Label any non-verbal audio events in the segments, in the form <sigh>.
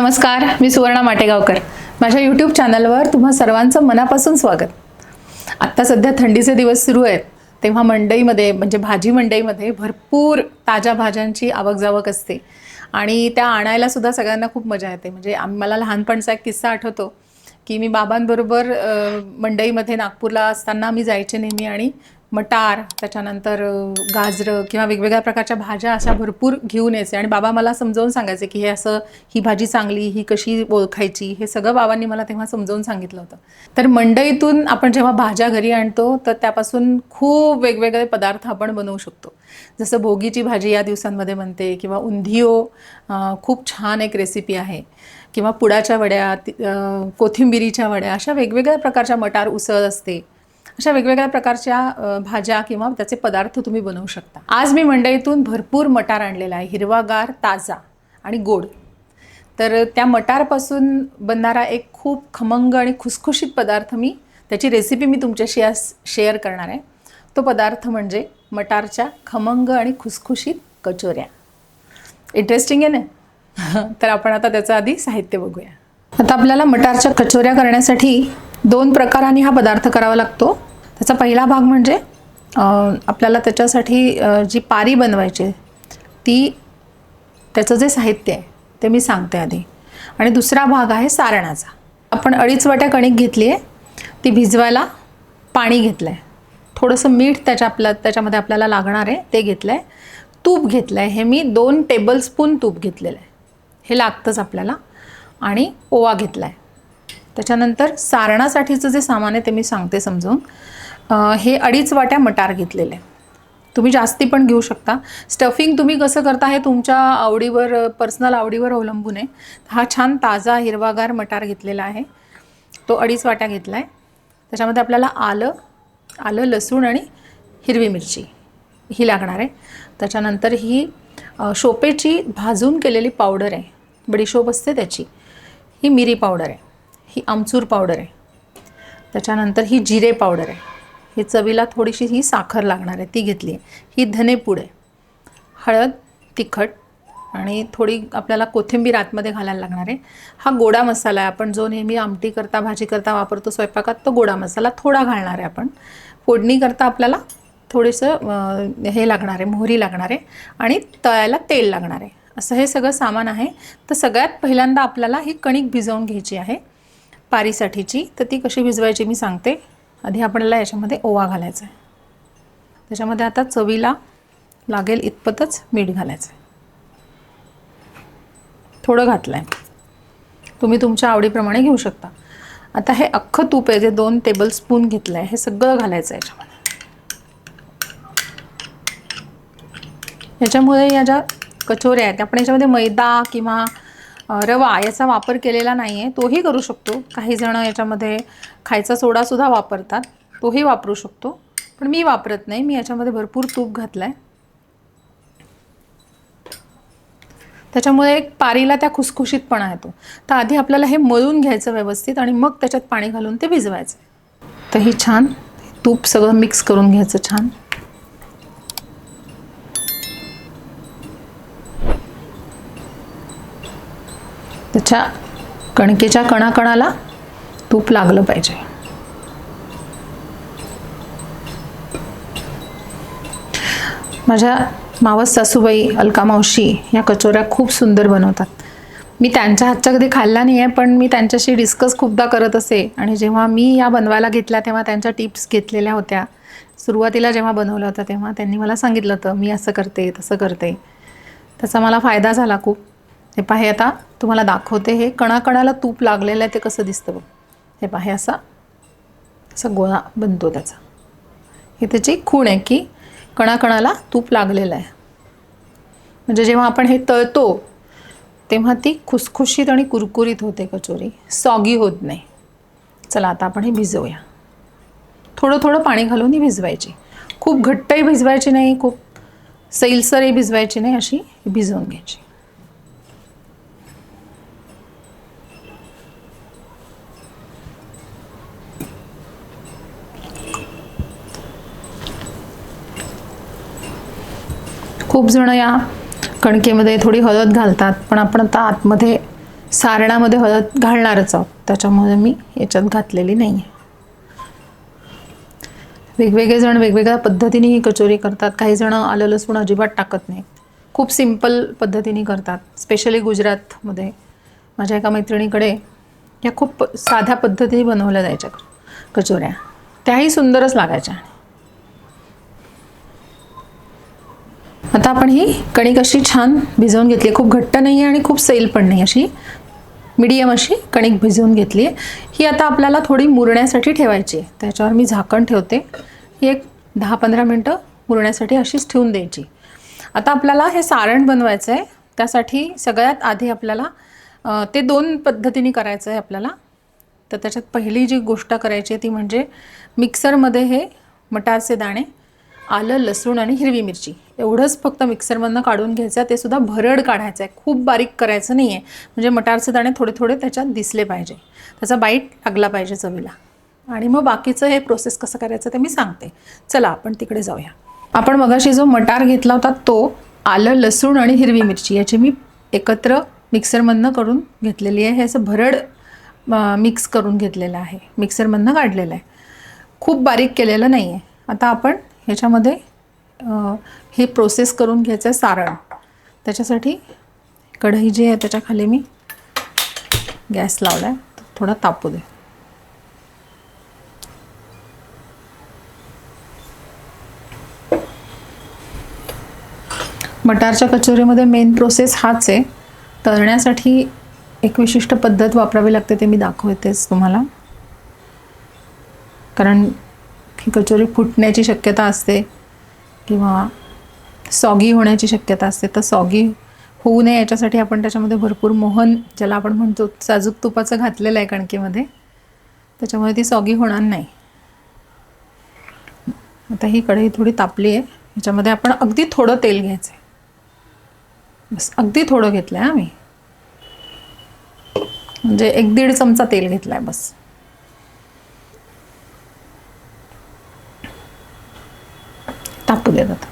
नमस्कार मी सुवर्णा माटेगावकर. माझ्या यूट्यूब चॅनलवर तुम्हा सर्वांचं मनापासून स्वागत. आत्ता सध्या थंडीचे दिवस सुरू आहेत तेव्हा मंडईमध्ये म्हणजे भाजी मंडईमध्ये भरपूर ताज्या भाज्यांची आवक जावक असते. आणि त्या आणायला सुद्धा सगळ्यांना खूप मजा येते. म्हणजे आम मला लहानपणचा एक किस्सा आठवतो की मी बाबांबरोबर मंडईमध्ये नागपूरला असताना मी जायचे नेहमी आणि मटार त्याच्यानंतर गाजरं किंवा वेगवेगळ्या प्रकारच्या भाज्या अशा भरपूर घेऊन यायचे. आणि बाबा मला समजावून सांगायचे की हे असं ही भाजी चांगली ही कशी ओळखायची हे सगळं बाबांनी मला तेव्हा समजावून सांगितलं होतं. तर मंडईतून आपण जेव्हा भाज्या घरी आणतो तर त्यापासून खूप वेगवेगळे पदार्थ आपण बनवू शकतो. जसं भोगीची भाजी या दिवसांमध्ये बनते किंवा उंधियो खूप छान एक रेसिपी आहे. किंवा पुडाच्या वड्या कोथिंबिरीच्या वड्या अशा वेगवेगळ्या प्रकारच्या मटार उसळ असते. अशा वेगवेगळ्या प्रकारच्या भाज्या किंवा त्याचे पदार्थ तुम्ही बनवू शकता. आज मी मंडईतून भरपूर मटार आणलेला आहे. हिरवागार ताजा आणि गोड. तर त्या मटारपासून बनणारा एक खूप खमंग आणि खुसखुशीत पदार्थ मी त्याची रेसिपी मी तुमच्याशी आज शेअर करणार आहे. तो पदार्थ म्हणजे मटारच्या खमंग आणि खुसखुशीत कचोऱ्या. इंटरेस्टिंग आहे ना? <laughs> तर आपण आता त्याचं आधी साहित्य बघूया. आता आपल्याला मटारच्या कचोऱ्या करण्यासाठी दोन प्रकारांनी हा पदार्थ करावा लागतो. त्याचा पहिला भाग म्हणजे आपल्याला त्याच्यासाठी जी पारी बनवायची ती त्याचं जे साहित्य आहे ते मी सांगते आधी. आणि दुसरा भाग आहे सारणाचा. आपण अडीच वाट्या कणिक घेतली आहे ती भिजवायला पाणी घेतलं आहे थोडंसं मीठ त्याच्या आपल्या त्याच्यामध्ये आपल्याला लागणार आहे ते घेतलं आहे तूप घेतलं आहे हे मी दोन टेबलस्पून तूप घेतलेलं आहे हे लागतंच आपल्याला. आणि ओवा घेतला आहे त्याच्यानंतर सारणासाठीचं जे सामान आहे ते मी सांगते समजून. हे अडीच वाट्या मटार घेतलेले. आहे तुम्ही जास्ती पण घेऊ शकता. स्टफिंग तुम्ही कसं करता हे तुमच्या आवडीवर पर्सनल आवडीवर अवलंबून आहे. हा छान ताजा हिरवागार मटार घेतलेला आहे. तो अडीच वाट्या घेतला आहे त्याच्यामध्ये आपल्याला आलं आलं लसूण आणि हिरवी मिरची ही लागणार आहे. त्याच्यानंतर ही शोपेची भाजून केलेली पावडर आहे. बडीशोप असते त्याची. ही मिरी पावडर आहे. ही आमचूर पावडर आहे. त्याच्यानंतर ही जिरे पावडर आहे. ही चवीला थोडीशी ही साखर लागणार आहे ती घेतली आहे. ही धनेपूड आहे हळद तिखट आणि थोडी आपल्याला कोथिंबीर आतमध्ये घालायला लागणार आहे. हा गोडा मसाला आहे आपण जो नेहमी आमटी करता भाजी करता वापरतो स्वयंपाकात तो गोडा मसाला थोडा घालणार आहे आपण. फोडणी करता आपल्याला थोडंसं हे लागणार आहे मोहरी लागणार आहे आणि तळायला तेल लागणार आहे. असं हे सगळं सामान आहे. तर सगळ्यात पहिल्यांदा आपल्याला ही कणिक भिजवून घ्यायची आहे. पारीसाठीची तर ती कशी भिजवायची मी सांगते. आधी आपल्याला याच्यामध्ये ओवा घालायचा आहे. त्याच्यामध्ये आता चवीला लागेल इतपतच मीठ घालायचं आहे. थोडं घातलं आहे तुम्ही तुमच्या आवडीप्रमाणे घेऊ शकता. आता हे अख्खं तूप आहे जे दोन टेबलस्पून घेतलं आहे हे सगळं घालायचं आहे याच्यामध्ये. याच्यामुळे या ज्या कचोऱ्या आहेत आपण याच्यामध्ये मैदा किंवा रवा याचा वापर केलेला नाही आहे तोही करू शकतो. काही जणं याच्यामध्ये खायचा सोडासुद्धा वापरतात. तोही वापरू शकतो. पण मी वापरत नाही. मी याच्यामध्ये भरपूर तूप घातलं आहे त्याच्यामुळे एक पारीला त्या खुसखुशीतपणा येतो. तर आधी आपल्याला हे मळून घ्यायचं व्यवस्थित आणि मग त्याच्यात पाणी घालून ते भिजवायचं. तर ही छान तूप सगळं मिक्स करून घ्यायचं छान. त्याच्या कणकेच्या कणाकणाला तूप लागलं पाहिजे. माझ्या मावस सासूबाई अलका मावशी या कचोऱ्या खूप सुंदर बनवतात. मी त्यांच्या हातच्या कधी खाल्ला नाही आहे पण मी त्यांच्याशी डिस्कस खूपदा करत असे. आणि जेव्हा मी या बनवायला घेतल्या तेव्हा त्यांच्या टिप्स घेतलेल्या होत्या. सुरुवातीला जेव्हा बनवलं होतं तेव्हा त्यांनी मला सांगितलं होतं मी असं करते तसं करते. त्याचा मला फायदा झाला खूप. हे पाहे आता तुम्हाला दाखवते हे. कणाकणाला तूप लागलेलं आहे ते कसं दिसतं बघ. हे पाहे असा असा गोळा बनतो त्याचा. ही त्याची खूण आहे की कणाकणाला तूप लागलेलं आहे. म्हणजे जेव्हा आपण हे तळतो तेव्हा ती खुसखुशीत आणि कुरकुरीत होते कचोरी. सॉगी होत नाही. चला आता आपण हे भिजवूया. थोडं थोडं पाणी घालून ही भिजवायची. खूप घट्टही भिजवायची नाही खूप सैलसरही भिजवायची नाही अशी भिजवून घ्यायची. खूप जण या कणकेमध्ये थोडी हळद घालतात पण आपण आता आतमध्ये सारणामध्ये हळद घालणारच आहोत. त्याच्यामुळे मी याच्यात घातलेली नाही आहे वेगवेगळे जण वेगवेगळ्या पद्धतीने ही कचोरी करतात. काही जण आलं लसूण अजिबात टाकत नाही खूप सिंपल पद्धतीने करतात स्पेशली गुजरातमध्ये. माझ्या एका मैत्रिणीकडे या खूप साध्या पद्धतीने बनवल्या जायच्या कचोऱ्या. त्याही सुंदरच लागायच्या. आता आपण ही कणिक अशी छान भिजवून घेतली. खूप घट्ट नाही आहे आणि खूप सैल पण नाही अशी. मिडियम अशी कणिक भिजवून घेतली. आहे ही आता आपल्याला थोडी मुरण्यासाठी ठेवायची. आहे त्याच्यावर मी झाकण ठेवते. ही एक दहा पंधरा मिनटं मुरण्यासाठी अशीच ठेवून द्यायची. आता आपल्याला हे सारण बनवायचं आहे त्यासाठी सगळ्यात आधी आपल्याला ते दोन पद्धतीने करायचं आहे आपल्याला. तर त्याच्यात पहिली जी गोष्ट करायची आहे ती म्हणजे मिक्सरमध्ये हे मटारचे दाणे आलं लसूण आणि हिरवी मिरची. एवढंच फक्त मिक्सरमधनं काढून घ्यायचं आहे ते सुद्धा भरड काढायचं आहे खूप बारीक करायचं नाही आहे म्हणजे मटारचे दाणे थोडे थोडे त्याच्यात दिसले पाहिजे. त्याचा बाईट लागला पाहिजे चवीला. आणि मग बाकीचं हे प्रोसेस कसं करायचं ते मी सांगते. चला आपण तिकडे जाऊया. आपण मगाशी जो मटार घेतला होता तो आलं लसूण आणि हिरवी मिरची याची मी एकत्र मिक्सरमधनं करून घेतलेली आहे. हे असं भरड मिक्स करून घेतलेलं आहे. मिक्सरमधनं काढलेलं आहे. खूप बारीक केलेलं नाही आहे आता आपण ह्याच्यामध्ये हे प्रोसेस करून घ्यायचं आहे सारण. त्याच्यासाठी कढई जी आहे त्याच्याखाली मी गॅस लावला आहे थोडा तापू दे. मटारच्या कचोरीमध्ये मेन प्रोसेस हाच आहे. तळण्यासाठी एक विशिष्ट पद्धत वापरावी लागते ते मी दाखवतेच तुम्हाला. कारण ही कचोरी फुटण्याची शक्यता असते किंवा सॉगी होण्याची शक्यता असते. तर सॉगी होऊ नये याच्यासाठी आपण त्याच्यामध्ये भरपूर मोहन ज्याला आपण म्हणतो साजूक तुपाचं घातलेलं आहे कणकेमध्ये त्याच्यामुळे ती सॉगी होणार नाही. आता ही कढई थोडी तापली आहे. याच्यामध्ये आपण अगदी थोडं तेल घ्यायचं आहे बस अगदी थोडं घेतलं आहे आम्ही म्हणजे एक दीड चमचा तेल घेतला आहे बस. तापू देत आता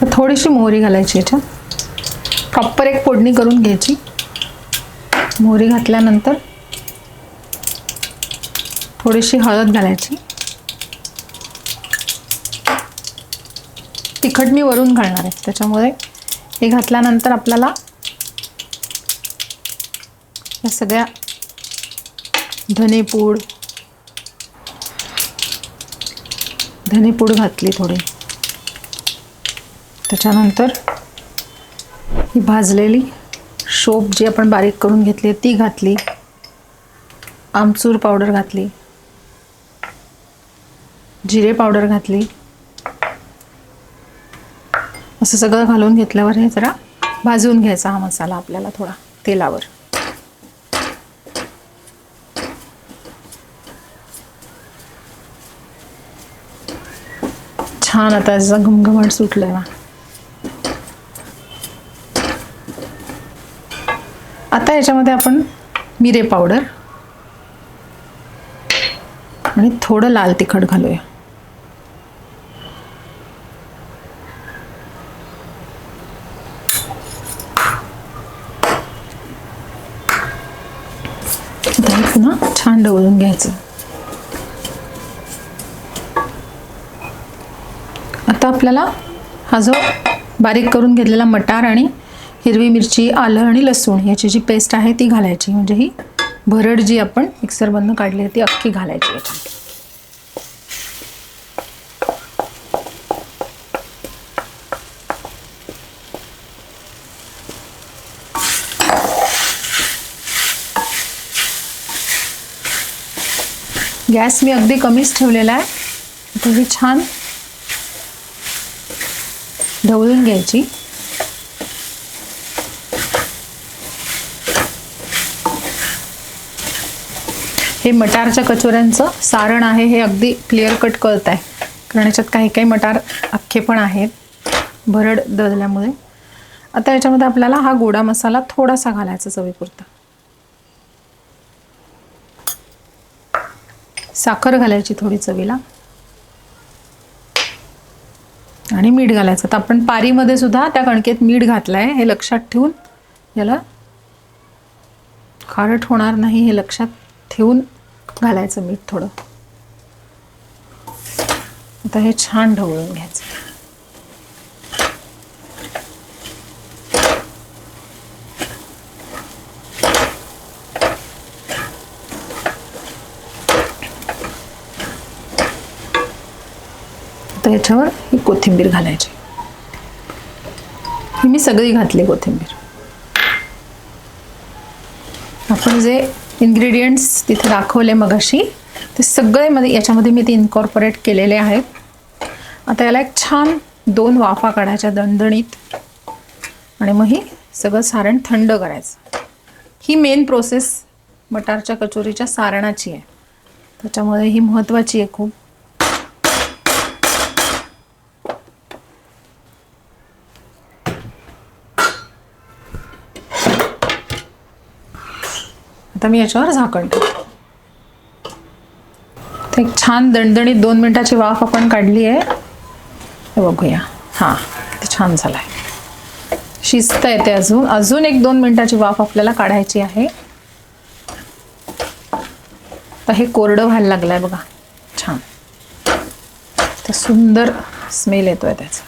तर थोडीशी मोहरी घालायची याच्यात प्रॉपर एक फोडणी करून घ्यायची. मोहरी घातल्यानंतर थोडीशी हळद घालायची. तिखट मी वरून घालणार आहे. त्याच्यामुळे हे घातल्यानंतर आपल्याला या सगळ्या धनेपूड धनेपूड घातली थोडी. त्याच्यानंतर ही भाजलेली शोप जी आपण बारीक करून घेतली ती घातली. आमचूर पावडर घातली. जिरे पावडर घातली. असं सगळं घालून घेतल्यावर हे जरा भाजून घ्यायचा हा मसाला आपल्याला थोडा तेलावर. छान आता याचा सुटलंय ना. आता याच्यामध्ये आपण मिरे पावडर आणि थोडं लाल तिखट घालूया. पुन्हा छान डवळून घ्यायचं. आता आपल्याला हा जो बारीक करून घेतलेला मटार आणि हिरवी मिरची आलं आणि लसूण याची जी पेस्ट आहे ती घालायची. म्हणजे ही भरड जी आपण मिक्सरमधनं काढली आहे ती अख्खी घालायची याच्यामध्ये गॅस मी अगदी कमीच ठेवलेला आहे. आता ही छान ढवळून घ्यायची. हे मटारच्या कचोऱ्यांचं सारण आहे हे अगदी क्लिअर कट कळत आहे कारण याच्यात काही काही मटार अख्खे पण आहेत. भरड दळल्यामुळे. आता याच्यामध्ये आपल्याला हा गोडा मसाला थोडासा घालायचा चवीपुरता. साखर घालायची थोडी चवीला. आणि मीठ घालायचं. तर आपण पारीमध्ये सुद्धा त्या कणकेत मीठ घातलं आहे हे लक्षात ठेवून याला खारट होणार नाही हे लक्षात ठेवून घालायचं मीठ थोडं. आता हे छान ढवळून घ्यायचं. आता याच्यावर ही कोथिंबीर घालायची. ही मी सगळी घातली कोथिंबीर. आपण जे इन्ग्रेडियंट्स तिथे दाखवले मगाशी. ते सगळे मध्ये याच्यामध्ये मी ते इन्कॉर्पोरेट केलेले आहेत. आता याला एक छान दोन वाफा काढायच्या दणदणीत. आणि मग ही सगळं सारण थंड करायचं. ही मेन प्रोसेस मटारच्या कचोरीच्या सारणाची आहे. त्याच्यामुळे ही महत्त्वाची आहे खूप. आता मी याच्यावर झाकण तर एक छान दणदणीत दोन मिनिटाची वाफ आपण काढली आहे. हे बघूया. हां ते छान झालं आहे शिस्त येते अजून. अजून एक दोन मिनिटाची वाफ आपल्याला काढायची आहे. तर हे कोरडं व्हायला लागलं आहे बघा. छान. तर सुंदर स्मेल येतो आहे त्याचा.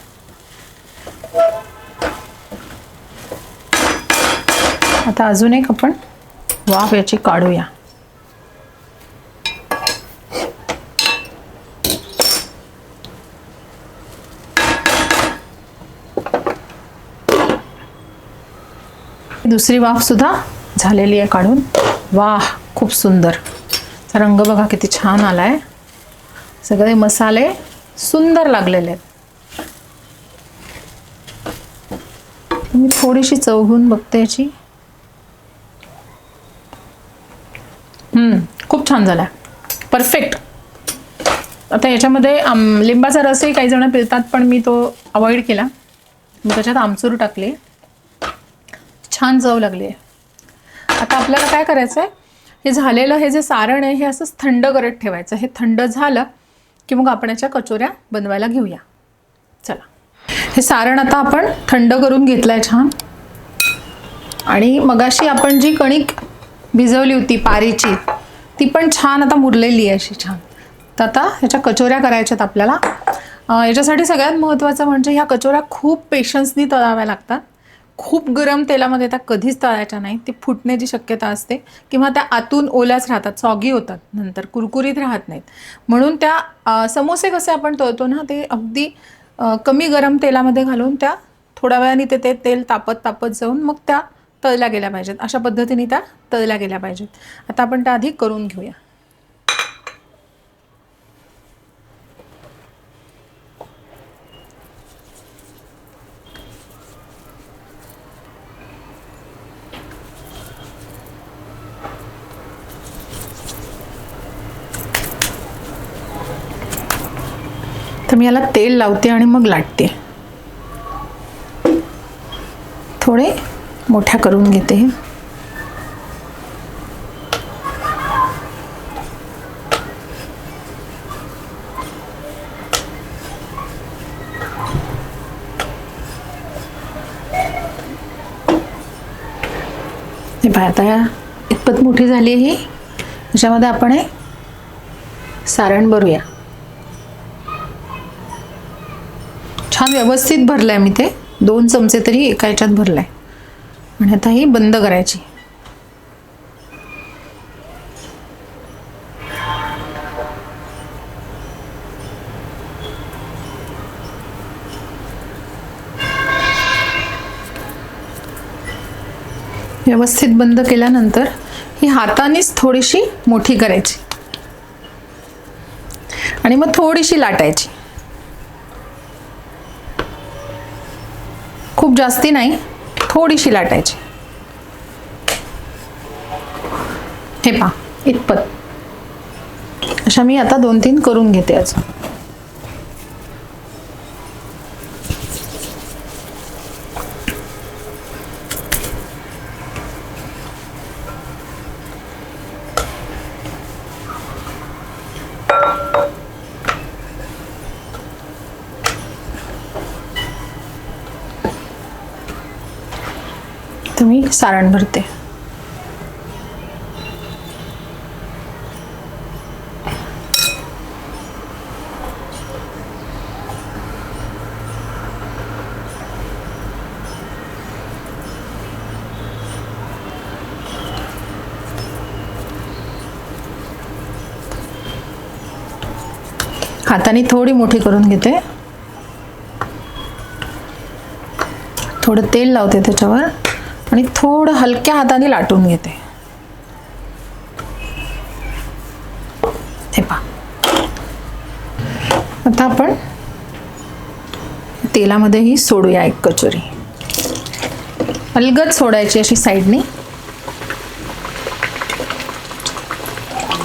आता अजून एक आपण वाफ याची काढूया. दुसरी वाफ सुद्धा झालेली आहे काढून. वाह खूप सुंदर. रंग बघा किती छान आलाय. सगळे मसाले सुंदर लागलेले आहेत. मी थोडीशी चौघून बघते याची हम्म, खूप छान झाला परफेक्ट आता याच्यामध्ये आम लिंबाचा रसही काही जण पिळतात पण मी तो अवॉइड केला. मी त्याच्यात आमचूर टाकले. छान चव लागली आहे. आता आपल्याला काय करायचं आहे हे झालेलं हे जे सारण आहे हे असंच थंड करत ठेवायचं. हे थंड झालं की मग आपण याच्या कचोऱ्या बनवायला घेऊया. चला. हे सारण आता आपण थंड करून घेतलं आहे छान. आणि मगाशी आपण जी कणिक भिजवली होती पारीची ती पण छान आता मुरलेली आहे अशी छान. तर आता ह्याच्या कचोऱ्या करायच्यात आपल्याला. याच्यासाठी सगळ्यात महत्त्वाचं म्हणजे ह्या कचोऱ्या खूप पेशन्सनी तळाव्या लागतात. खूप गरम तेलामध्ये त्या कधीच तळायच्या नाही ती फुटण्याची शक्यता असते. किंवा त्या आतून ओल्याच राहतात सॉगी होतात. नंतर कुरकुरीत राहत नाहीत. म्हणून त्या समोसे कसे आपण तळतो ना ते अगदी कमी गरम तेलामध्ये घालून त्या थोड्या वेळाने ते ते तेल तापत तापत जाऊन मग त्या तळल्या गेल्या पाहिजेत. अशा पद्धतीने त्या तळल्या गेल्या पाहिजेत. आता आपण त्या आधी करून घेऊया. तर मी याला तेल लावते आणि मग लाटते. थोडे मोठ्या करून घेते. हे. पाहता या इतपत मोठी झाली ही. याच्यामध्ये आपण हे सारण भरूया. छान व्यवस्थित भरलंय मी ते. दोन चमचे तरी एका ह्याच्यात भरलाय. आणि आता ही बंद करायची. व्यवस्थित बंद केल्यानंतर ही हातानेच थोडीशी मोठी करायची. आणि मग थोडीशी लाटायची. खूप जास्ती नाही. थोडीशी लाटायची. हे पा इतपत. अशा मी आता दोन तीन करून घेते याचं. सारण भरते. हाताने थोडी मोठी करून घेते. थोडं तेल लावते त्याच्यावर. आणि थोडं हलक्या हाताने लाटून घेते. हे पहा. आता आपण तेलामध्येही सोडूया एक कचोरी. अलगद सोडायची अशी साईडने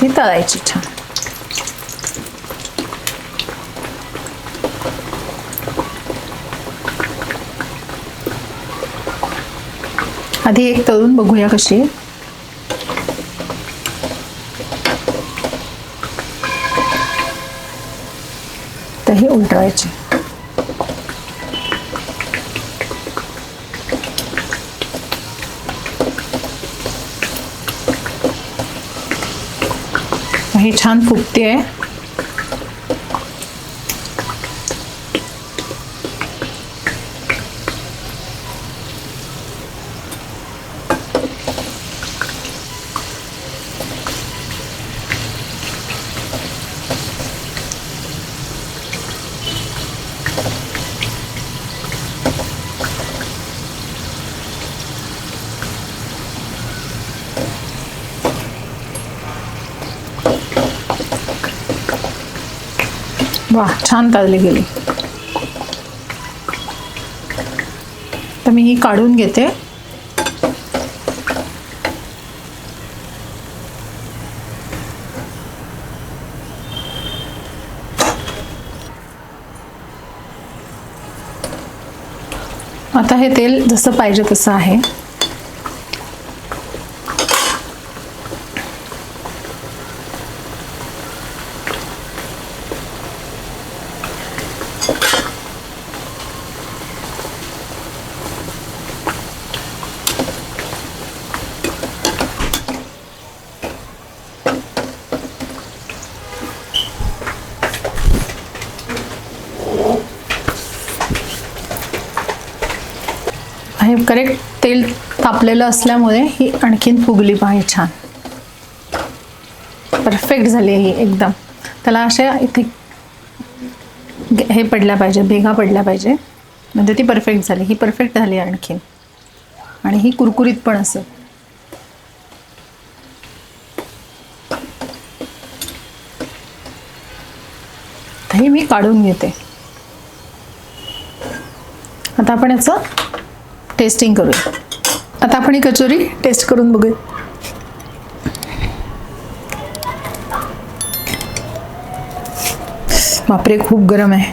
ही तळायची छान. आधी एक तळून बघूया कशी तर हे उलटवायचे. हे छान फुगते. आहे वा छान ताजली गेली. तर मी ही काढून घेते. आता हे तेल जसं पाहिजे तसं आहे. हे करेक्ट तेल तापलेलं असल्यामुळे ही आणखीन फुगली पाहिजे छान. परफेक्ट झाली आहे ही एकदम. त्याला अशा इथे हे पडल्या पाहिजे भेगा पडल्या पाहिजे. म्हणजे ती परफेक्ट झाली. ही परफेक्ट झाली आणखीन. आणि ही कुरकुरीत पण असेल. हे मी काढून घेते. आता आपण याचं टेस्टिंग करूया. आता आपण ही कचोरी टेस्ट करून बघूया. बापरे खूप गरम आहे.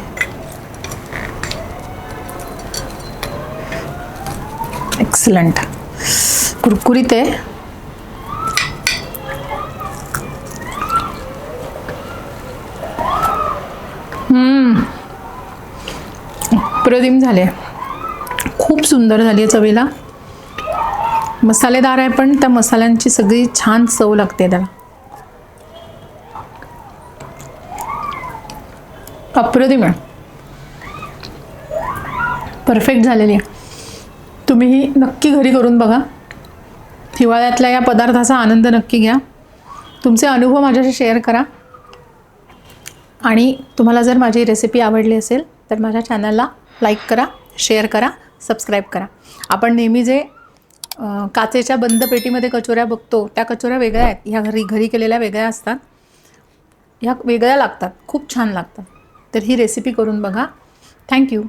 एक्सलंट कुरकुरीत आहे. प्रदीम झाले. खूप सुंदर झाली आहे चवीला. मसालेदार आहे पण त्या मसाल्यांची सगळी छान चव लागते त्याला. अप्रतिम आहे परफेक्ट झालेली आहे. तुम्हीही नक्की घरी करून बघा. हिवाळ्यातल्या या पदार्थाचा आनंद नक्की घ्या. तुमचे अनुभव माझ्याशी शेअर करा. आणि तुम्हाला जर माझी रेसिपी आवडली असेल तर माझ्या चॅनलला लाईक करा शेअर करा. सबस्क्राईब करा. आपण नेहमी जे काचेच्या बंद पेटीमध्ये कचोऱ्या बघतो त्या कचोऱ्या वेगळ्या आहेत. ह्या घरी घरी केलेल्या वेगळ्या असतात. ह्या वेगळ्या लागतात. खूप छान लागतात. तर ही रेसिपी करून बघा. थँक्यू